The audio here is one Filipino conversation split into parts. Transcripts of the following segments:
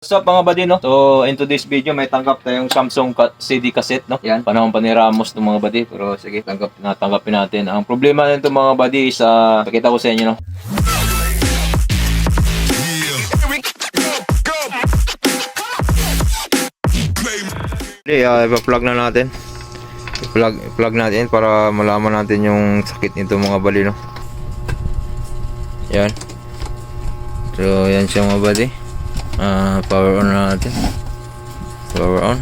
What's up mga buddy, no? So, in today's video, may tanggap tayong Samsung CD cassette, no? Yan, panahon pa ni Ramos ng mga buddy. Pero sige, tanggap, natanggapin natin. Ang problema nito mga buddy is, uh, pakita ko sa inyo, no? Hindi, uh, ipa-plug na natin. I-plug, i-plug natin para malaman natin yung sakit nito mga buddy, no? Yan. So, yan siya mga buddy. Ah, power on na natin. Power on.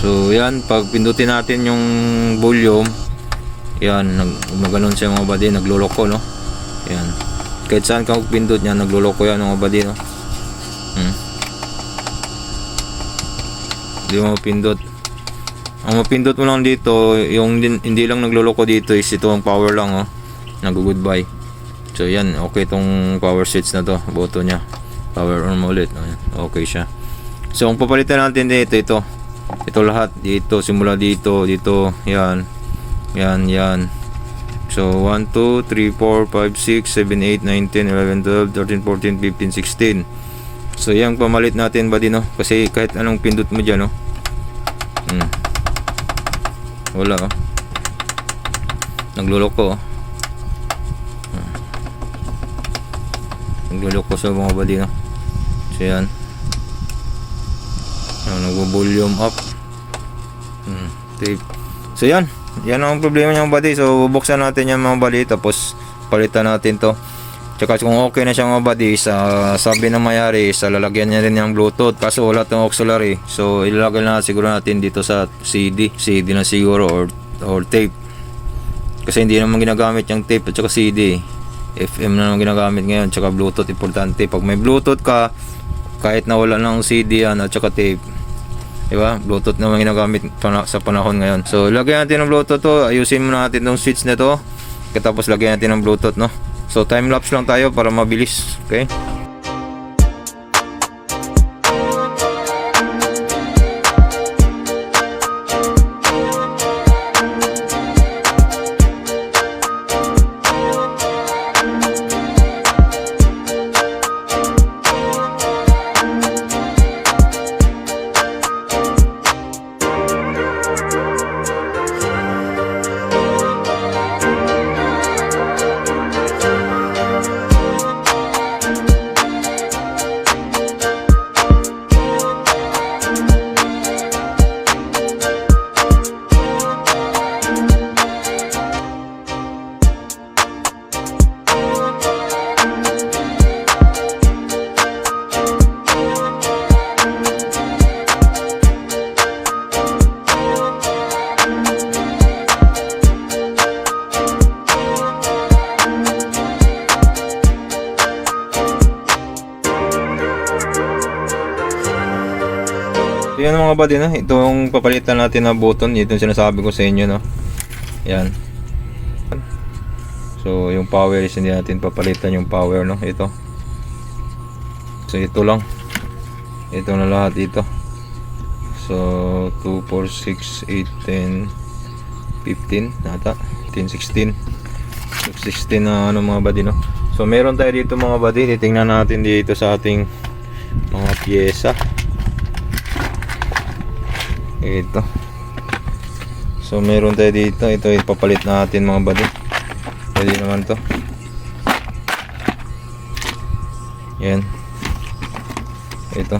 So, yan. Pag pindutin natin yung volume, yan. Nag, maganon siya mga buddy. Nagluloko, no? Yan. Kahit saan ka pindot niya, nagluloko yan mga buddy, no? Hmm. Hindi mo mapindot. Ang mapindot mo lang dito, yung hindi lang nagluloko dito is ito ang power lang, oh. Nag-goodbye. So yan, okay tong power switch na to, boto niya. Power on ulit. Okay siya. So ang papalitan natin dito ito. Ito lahat dito simula dito, dito, yan. Yan, yan. So 1 2 3 4 5 6 7 8 9 10 11 12 13 14 15 16. So yan pamalit natin ba din no? Kasi kahit anong pindot mo diyan no. Hmm. Wala oh. Nagluloko oh. Nagluloko sa mga body no? So yan. Yan nagvo-volume up. Hmm, tape so yan. Yan ang problema niya mga body so bubuksan natin yan mga body tapos palitan natin to. Tsaka kung okay na siya mga body sa sabi ng mayari sa lalagyan niya rin ng bluetooth. Kaso wala tong auxiliary. So ilalagay na siguro natin dito sa CD CD na siguro or, or tape. Kasi hindi naman ginagamit yung tape at saka CD FM na naman ginagamit ngayon tsaka Bluetooth importante. Pag may Bluetooth ka kahit na wala ng CD yan at saka tape di ba? Bluetooth naman ginagamit sa panahon ngayon. So lagyan natin ng Bluetooth to. Ayusin muna natin tong switch na to. Katapos lagyan natin ng Bluetooth no? So time lapse lang tayo para mabilis okay yan mga buddy no, itong papalitan natin na button, ito yung sinasabi ko sa inyo no. Yan. So yung power is hindi natin papalitan yung power no, ito. So ito lang. Ito na lahat dito. So 2, 4, 6, 8, 10, 15 nata. 10, 16. 16 na ano mga buddy no. So meron tayo dito mga buddy, titingnan natin dito sa ating mga pyesa. Ito. So meron tayo dito. Ito ipapalit natin mga buddy. Pwede naman to. Yan. Ito.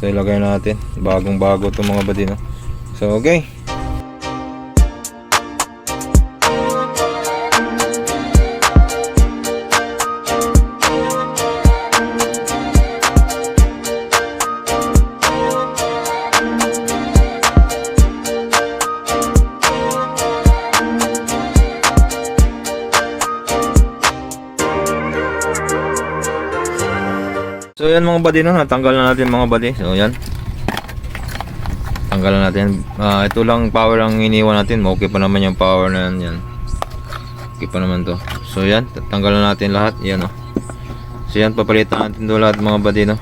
Ito ilagay natin. Bagong bago to mga buddy no. So okay. So yan mga buddy no, natanggal na natin mga buddy. So yan. Tanggalan natin. Ah, ito lang power ang iniwan natin. Okay pa naman yung power na yan. Okay pa naman to. So yan, tanggalan natin lahat. Yan oh. So yan, papalitan natin to lahat mga buddy no.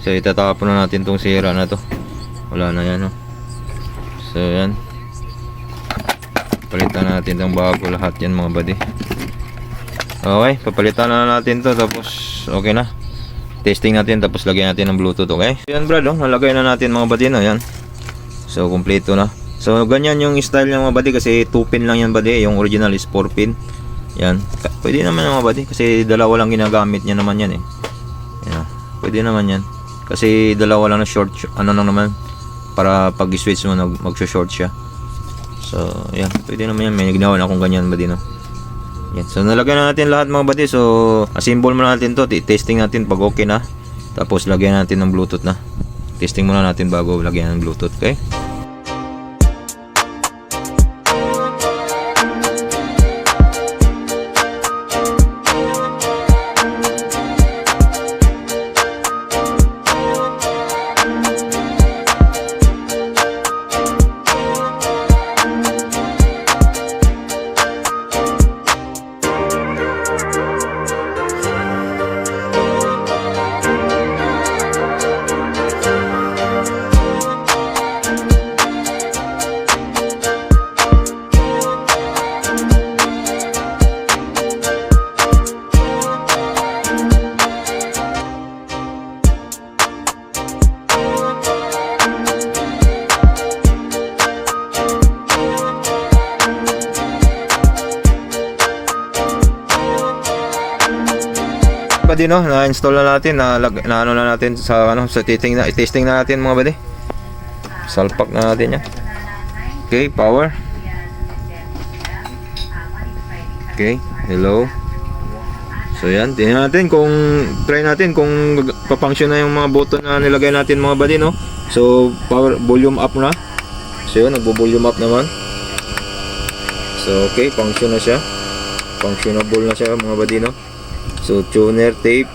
So itatapon na natin tong sira na to. Wala na yan oh. So yan. Palitan natin tong bago lahat yan mga buddy. Okay, papalitan na natin to tapos okay na. Testing natin tapos lagyan natin ng Bluetooth, okay? Yan brad, oh, nalagay na natin mga buddy, no? Yan. So, kompleto na. So, ganyan yung style ng mga buddy kasi 2 pin lang yan buddy. Yung original is 4 pin. Yan. Pwede naman mga buddy kasi dalawa lang ginagamit niya naman yan eh. Yan. Pwede naman yan. Kasi dalawa lang na short, ano lang naman para pag switch mo nag- mag-short siya. So, yan. Pwede naman yan. May ginawa na akong ganyan buddy, no? Yan. So, nalagyan na natin lahat mga buddy. So, assemble muna natin to. Testing natin pag okay na. Tapos, lagyan natin ng Bluetooth na. Testing muna natin bago lagyan ng Bluetooth. Okay? Buddy no, na-install na natin, na, na ano na natin sa ano, sa testing na, testing na natin mga buddy. Salpak na natin yan. Okay, power. Okay, hello. So yan, tingnan natin kung try natin kung papunction na yung mga button na nilagay natin mga buddy no. So power volume up na. So yun, nagbo-volume up naman. So okay, function na siya. Functionable na siya mga buddy no. So tuner tape.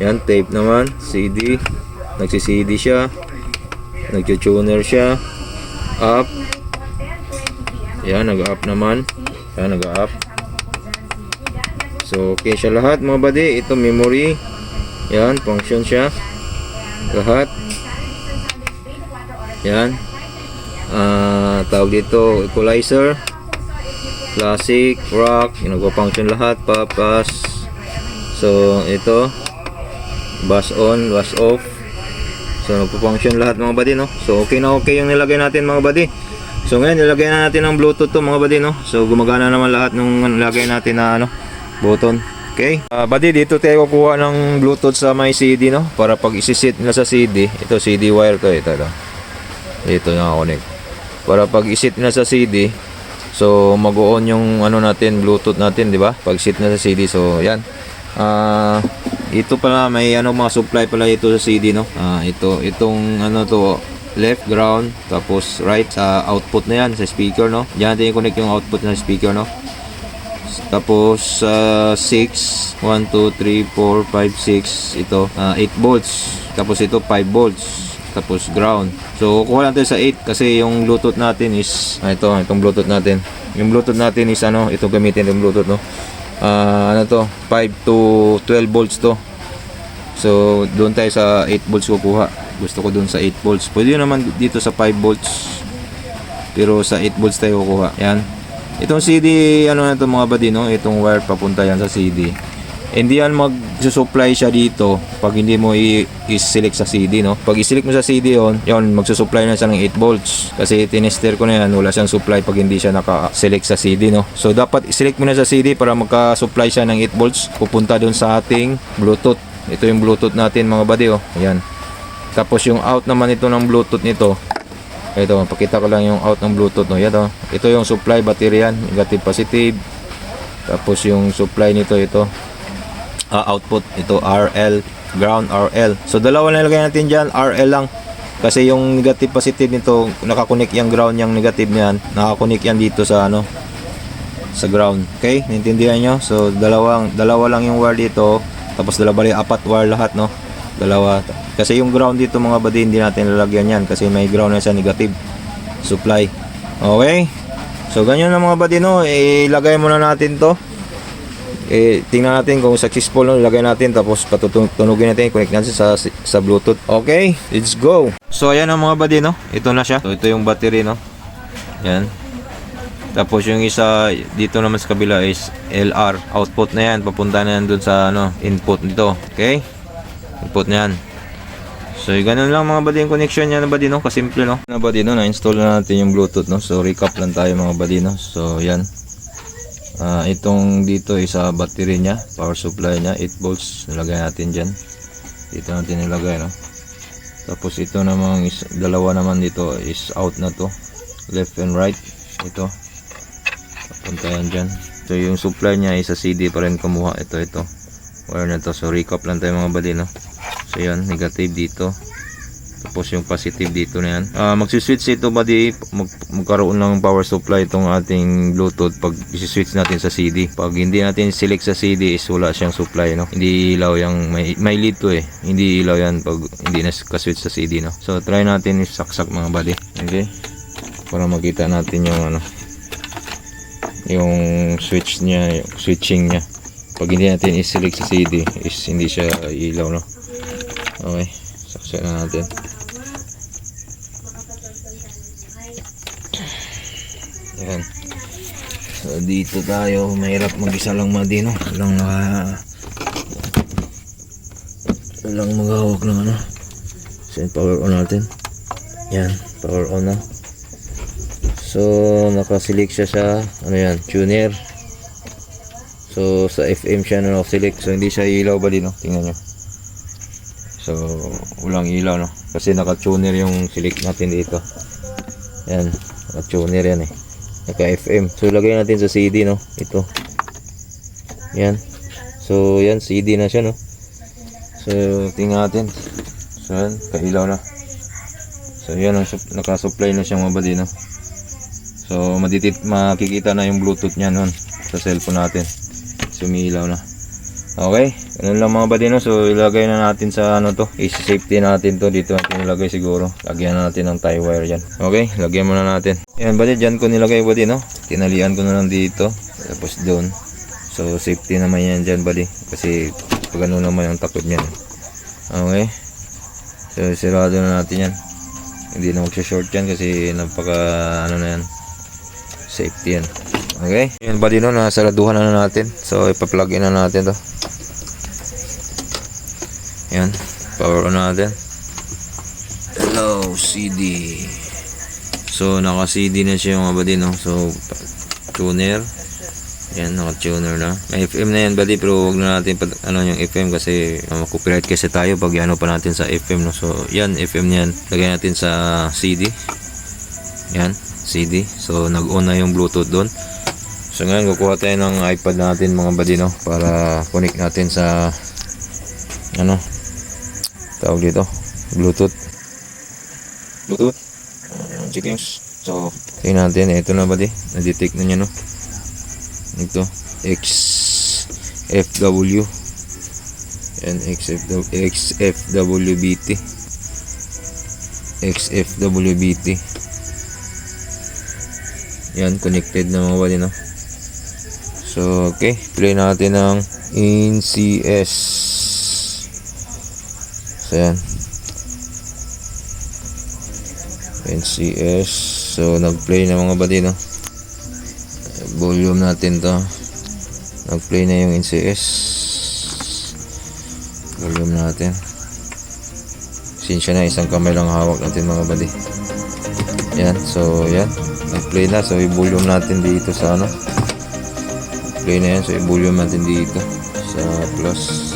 Yan, tape naman, CD. Nagsi-CD siya. Nagtutuner siya. Up. Yan, nag-up naman. Yan, nag-up. So, okay siya lahat mga buddy. Ito memory. Yan, function siya. Lahat. Yan. Ah, tawag dito equalizer. Classic, rock, yung nagpa-function lahat, papas. So, ito bass on, bass off. So, nagpa-function lahat mga buddy, no? So, okay na okay yung nilagay natin mga buddy. So, ngayon, nilagay na natin ng Bluetooth to mga buddy, no? So, gumagana naman lahat nung nilagay natin na, ano, button. Okay? Ah, buddy, dito tayo kukuha ng Bluetooth sa may CD, no? Para pag isisit na sa CD, ito CD wire to, ito, ito. Ito nakakonect. Para pag isit na sa CD, so mag-on yung ano natin, Bluetooth natin, di ba? Pag sit na sa CD, so yan. Ah, ito pala may ano mga supply pala ito sa CD, no? Ah, ito itong ano to left ground tapos right sa output na yan sa speaker no? Diyan natin i-connect yung output ng speaker no? Tapos uh, 6 1 2 3 4 5 6 ito ah, 8 volts. Tapos ito 5 volts. Tapos ground. So kuha natin sa 8 kasi yung bluetooth natin is ah, ito itong bluetooth natin. Yung bluetooth natin is ano ito gamitin yung bluetooth no Ah, ano to? 5 to 12 volts to. So doon tayo sa 8 volts kukuha. Gusto ko doon sa 8 volts. Pwede naman dito sa 5 volts. Pero sa 8 volts tayo kukuha. Yan. Itong CD ano na to mga buddy no? Itong wire papunta yan sa CD hindi yan magsusupply siya dito pag hindi mo i-select sa CD no? Pag i-select mo sa CD yon yon magsusupply na siya ng 8 volts. Kasi tinester ko na yan wala siyang supply pag hindi siya naka-select sa CD no? So dapat i-select mo na sa CD para magka-supply siya ng 8 volts. Pupunta doon sa ating bluetooth. Ito yung bluetooth natin mga buddy oh. Ayan. Tapos yung out naman ito ng bluetooth nito. Ito pakita ko lang yung out ng bluetooth no? Yan oh. ito yung supply battery yan. Negative positive. Tapos yung supply nito ito ah, output ito RL ground RL so dalawa na ilagay natin dyan RL lang. Kasi yung negative positive nito nakakonek yung ground yung negative niyan nakakonek yan dito sa ano sa ground. Okay? Naintindihan nyo? So dalawang dalawa lang yung wire dito. Tapos dalawa bali apat wire lahat no? Dalawa. Kasi yung ground dito mga buddy hindi natin lalagyan yan. Kasi may ground na sa negative. Supply. Okay? So ganyan na mga buddy no? Ilagay muna natin to eh, tingnan natin kung successful no, ilagay natin tapos patutunugin natin, connect natin sa sa Bluetooth. Okay, let's go. So ayan ang mga buddy no. Ito na siya. So ito yung battery no. Yan. Tapos yung isa dito naman sa kabila is LR. Output na yan. Papunta na yan dun sa ano, input nito. Okay? Input na yan. So, ganun lang mga yung connection niya na buddy no. Kasimple no. Na buddy no, na-install na natin yung Bluetooth no. So, recap lang tayo mga buddy no. So, yan. Ah, itong dito is sa battery niya, power supply niya, 8 volts. Nilagay natin diyan. Dito natin nilagay no. Tapos ito namang is, dalawa naman dito is out na to. Left and right. Ito. Papunta yan dyan. So yung supply niya is sa CD pa rin kumuha. Ito, ito. Wire na to. So recap lang tayo mga buddy no. So yan, negative dito. Tapos yung positive dito na yan. Ah, magsiswitch ito buddy. Mag, magkaroon ng power supply itong ating Bluetooth pag isi-switch natin sa CD. Pag hindi natin select sa CD is wala siyang supply no. Hindi ilaw yung may, may lead to eh. Hindi ilaw yan pag hindi na switch sa CD no. So try natin isaksak mga buddy. Okay. Para makita natin yung ano yung switch niya, yung switching niya. Pag hindi natin i-select sa CD is hindi siya ilaw no. Okay. Saksak na natin. Yan. So, dito tayo. Mahirap mag-isa lang madino. Walang naka... Walang maghawak ng ano. So, power on natin. Yan. Power on na. So, nakaselect siya sa, ano yan, tuner. So, sa FM siya na select So, hindi siya ilaw ba din? Tingnan nyo. So, walang ilaw, no? Kasi naka-tuner yung select natin dito. Yan. Naka-tuner yan, eh. Naka-FM. So, lagay natin sa CD, no? Ito. Yan. So, yan. CD na siya, no? So, tingnan natin. So, yan. Kailaw na. So, yan. ang sup- Naka-supply na siyang mabadi, no? So, maditit, makikita na yung Bluetooth niya nun sa cellphone natin. Sumilaw na. Okay, ganun lang mga buddy no. So ilagay na natin sa ano to, i-safety natin to dito natin ilagay siguro. Lagyan na natin ng tie wire diyan. Okay, lagyan muna natin. Yan buddy, diyan ko nilagay buddy no. Tinalian ko na lang dito, tapos doon. So safety naman yan diyan buddy kasi pag ano naman yung takot niyan. Okay. So sirado na natin yan. Hindi na magsha-short yan kasi napaka ano na yan. Safety yan. Okay. Yan buddy no, nasaraduhan na natin. So ipa-plug in na natin to. Yan. Power on natin. Hello, CD. So, naka-CD na siya mga buddy, no? So, tuner. Yan, naka-tuner na. May FM na yan, buddy, pero wag na natin ano yung FM kasi uh, copyright kasi tayo pag ano pa natin sa FM, no? So, yan, FM yan. Lagay natin sa CD. Yan, CD. So, nag-on na yung Bluetooth doon. So, ngayon, kukuha tayo ng iPad natin, mga buddy, no? Para connect natin sa ano tawag dito? Bluetooth. Bluetooth. Chickens so tingnan natin. Ito na ba di na-detect na niya no? Ito. XFW and XFW, XFWBT XFWBT yan connected na mga bali no so okay play natin ng NCS So yan. NCS. So nag-play na mga buddy no. Volume natin to. Nag-play na yung NCS. Volume natin. Sinsya na isang kamay lang hawak natin mga buddy. Yan. So yan. Nag-play na. So i-volume natin dito sa ano. Play na yan. So i-volume natin dito sa plus.